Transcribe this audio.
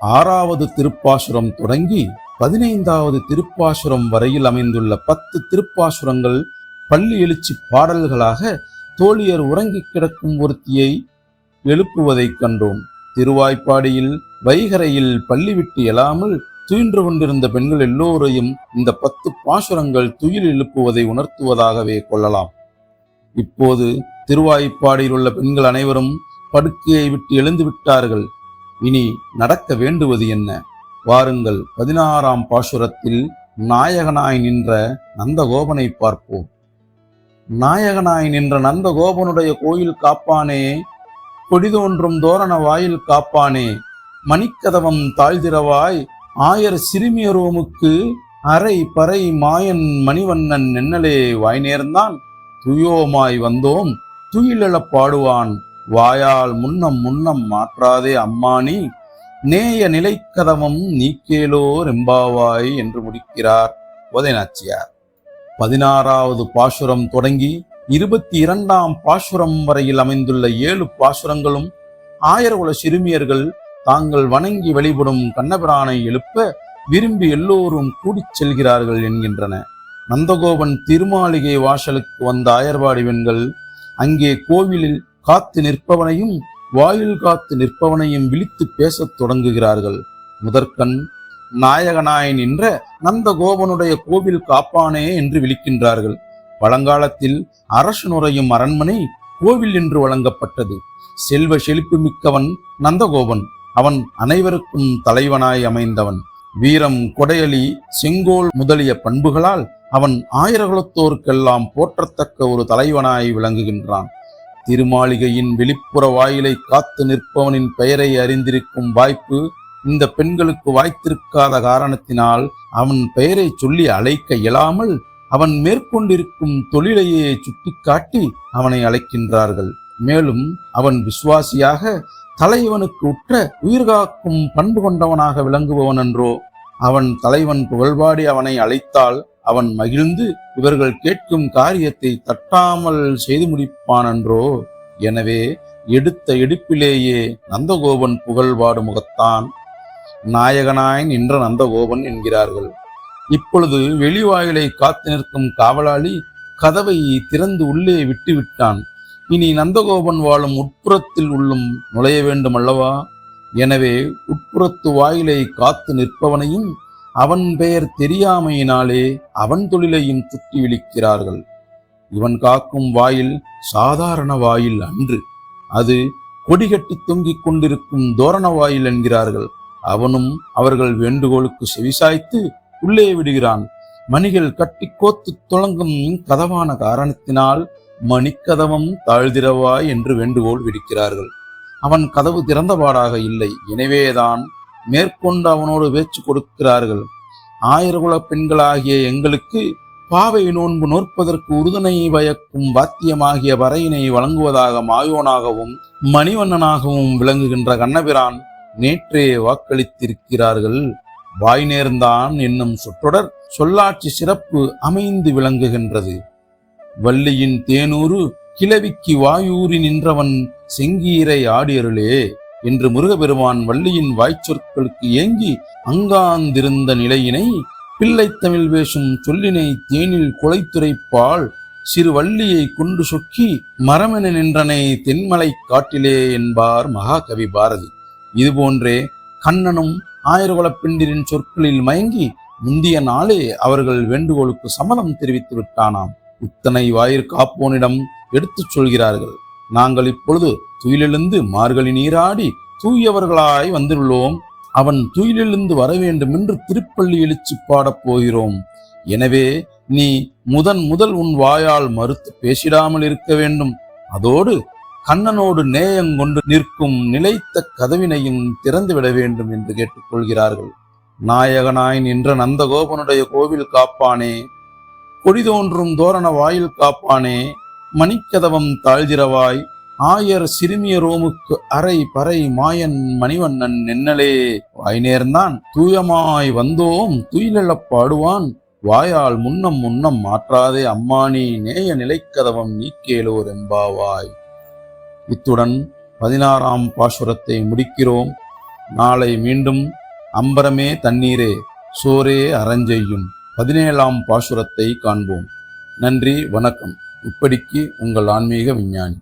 ஆறாவது திருப்பாசுரம் தொடங்கி பதினைந்தாவது திருப்பாசுரம் வரையில் அமைந்துள்ள பத்து திருப்பாசுரங்கள் பள்ளி எழுச்சி பாடல்களாக தோழியர் உறங்கிக் கிடக்கும் ஒருத்தியை எழுப்புவதைக் கண்டோம். திருவாய்ப்பாடியில் வைகரையில் பள்ளி விட்டு எழாமல் துயின்று கொண்டிருந்த பெண்கள் எல்லோரையும் இந்த பத்து பாசுரங்கள் துயில் எழுப்புவதை உணர்த்துவதாகவே கொள்ளலாம். இப்போது திருவாய்ப்பாடியில் உள்ள பெண்கள் அனைவரும் படுக்கையை விட்டு எழுந்து விட்டார்கள். இனி நடக்க வேண்டுவது என்ன? வாருங்கள் பதினாறாம் பாசுரத்தில் நாயகனாய் நின்ற நந்தகோபனை பார்ப்போம். நாயகனாய் நின்ற நந்தகோபனுடைய கோயில் காப்பானே கொடிதோன்றும் தோரண வாயில் காப்பானே மணிக்கதவம் தாழ்திரவாய் ஆயர் சிறுமியரோமுக்கு அரை பறை மாயன் மணிவண்ணன் நென்னலே வாய் நேர்ந்தான் துயோமாய் வந்தோம் துயிலெழப் பாடுவான். வாயால் முன்னம் முன்னம் மாற்றாதே அம்மானி நேய நிலைக்கதவம் நீக்கேலோ ரெம்பாவாய் என்று முடிக்கிறார் உதயநாச்சியார். பதினாறாவது பாசுரம் தொடங்கி இருபத்தி இரண்டாம் பாசுரம் வரையில் அமைந்துள்ள ஏழு பாசுரங்களும் ஆயர்குல சிறுமியர்கள் தாங்கள் வணங்கி வழிபடும் கண்ணபிரானை எழுப்ப விரும்பி எல்லோரும் கூடிச் செல்கிறார்கள் என்கின்றன. நந்தகோபன் திருமாளிகை வாசலுக்கு வந்த ஆயர்வாடி பெண்கள் அங்கே கோவிலில் காத்து நிற்பவனையும் வாயில் காத்து நிற்பவனையும் விழித்து பேசத் தொடங்குகிறார்கள். முதற்கண் நாயகனாய் நின்ற நந்தகோபனுடைய கோவில் காப்பானே என்று விழிக்கின்றார்கள். பழங்காலத்தில் அரசு நுரையும் அரண்மனை கோவில் என்று வழங்கப்பட்டது. செல்வ செழிப்பு மிக்கவன் நந்தகோபன். அவன் அனைவருக்கும் தலைவனாய் அமைந்தவன். வீரம் கொடையலி செங்கோல் முதலிய பண்புகளால் அவன் ஆயிரகுலத்தோருக்கெல்லாம் போற்றத்தக்க ஒரு தலைவனாய் விளங்குகின்றான். திருமாளிகையின் வெளிப்புற வாயிலை காத்து நிற்பவனின் பெயரை அறிந்திருக்கும் வாய்ப்பு இந்த பெண்களுக்கு வாய்த்திருக்காத காரணத்தினால் அவன் பெயரை சொல்லி அழைக்க இயலாமல் அவன் மேற்கொண்டிருக்கும் தொழிலையே சுட்டிக்காட்டி அவனை அழைக்கின்றார்கள். மேலும் அவன் விசுவாசியாக தலைவனுக்கு உற்ற உயிர்காக்கும் பண்பு கொண்டவனாக விளங்குபவன் என்றோ அவன் தலைவன் புகழ்பாடி அவனை அழைத்தால் அவன் மகிழ்ந்து இவர்கள் கேட்கும் காரியத்தை தட்டாமல் செய்து முடிப்பான் என்றோ எனவே எடுத்த எடுப்பிலேயே நந்தகோபன் புகழ்பாடு முகத்தான். நாயகனாய் நின்ற நந்தகோபன் என்கிறார்கள். இப்பொழுது வெளிவாயிலை காத்து நிற்கும் காவலாளி கதவை திறந்து உள்ளே விட்டுவிட்டான். இனி நந்தகோபன் வாழும் உட்புறத்தில் உள்ளும் நுழைய வேண்டும் அல்லவா எனவே உட்புறத்து வாயிலை காத்து நிற்பவனையும் அவன் பெயர் தெரியாமையினாலே அவன் தொழிலையும் சுற்றி விழிக்கிறார்கள். இவன் காக்கும் வாயில் சாதாரண வாயில் அன்று. அது கொடிகட்டி தொங்கிக் கொண்டிருக்கும் தோரண வாயில் என்கிறார்கள். அவனும் அவர்கள் வேண்டுகோளுக்கு செவிசாய்த்து உள்ளே விடுகிறான். மணிகள் கட்டி கோத்து தொடங்கும் கதவான காரணத்தினால் மணிக்கதவம் தாழ்திரவாய் என்று வேண்டுகோள் விடுக்கிறார்கள். அவன் கதவு திறந்தபாடாக இல்லை. எனவேதான் மேற்கொண்டு அவனோடு பேச்சு கொடுக்கிறார்கள். ஆயிரகுல பெண்களாகிய எங்களுக்கு பாவை நோன்பு நோற்பதற்கு உறுதுணை பயக்கும் வாத்தியமாகிய வரையினை வழங்குவதாக மாயோனாகவும் மணிவண்ணனாகவும் விளங்குகின்ற கண்ணபிரான் நேற்றே வாக்களித்திருக்கிறார்கள். வாய் நேர்ந்தான் என்னும் சொற்றொடர் சொல்லாட்சி சிறப்பு அமைந்து விளங்குகின்றது. வள்ளியின் தேனூறு கிளவிக்கு வாயூறி நின்றவன் செங்கீரை ஆடியருளே. என்று முருகபெருமான் வள்ளியின் வாய்ச்சொற்களுக்கு ஏங்கி அங்காந்திருந்த நிலையினை பிள்ளைத்தமிழ் பேசும் சொல்லினை தேனில் குலைத்துரைப்பால் சிறு வள்ளியை கொண்டு சொக்கி மரமென நின்றனை தென்மலை காட்டிலே என்பார் மகாகவி பாரதி. இதுபோன்றே கண்ணனும் ஆயிரகுலப்பெண்டிரின் சொற்களில் மயங்கி முந்திய நாளே அவர்கள் வேண்டுகோளுக்கு சம்மதம் தெரிவித்து விட்டானாம். இத்தனை வாயிற் காப்போனிடம் எடுத்துச் சொல்கிறார்கள். நாங்கள் இப்பொழுது துயிலெழுந்து மார்கழி நீராடி தூயவர்களாய் வந்துள்ளோம் அவன் துயிலெழுந்து வர வேண்டும் என்று திருப்பள்ளி எழுச்சி பாடப் போகிறோம். எனவே நீ முதன் முதல் உன் வாயால் மறுத்து பேசிடாமல் இருக்க வேண்டும். அதோடு கண்ணனோடு நேயங்கொண்டு நிற்கும் நிலைத்த கதவினையும் திறந்துவிட வேண்டும் என்று கேட்டுக்கொள்கிறார்கள். நாயகனாய் நின்ற நந்தகோபனுடைய கோவில் காப்பானே. கொடி தோன்றும் தோரண வாயில் காப்பானே. மணிக்கதவம் தாழ்கிறவாய் ஆயர் சிறுமிய ரோமுக்கு அரை பறை மாயன் மணிவண்ணன் நின்னலே. வாய் நேர்ந்தான் தூயமாய் வந்தோம் துயிலெழப் பாடுவான். வாயால் முன்னம் முன்னம் மாற்றாதே அம்மானி நேய நிலைக்கதவம் நீக்கேலோர் என்பாவாய். இத்துடன் பதினாறாம் பாசுரத்தை முடிக்கிறோம். நாளை மீண்டும் அம்பரமே தண்ணீரே சோரே அறஞ்செய்யும். பதினேழாம் பாசுரத்தை காண்போம். நன்றி வணக்கம். இப்படிக்கு உங்கள் ஆன்மீக விஞ்ஞானி.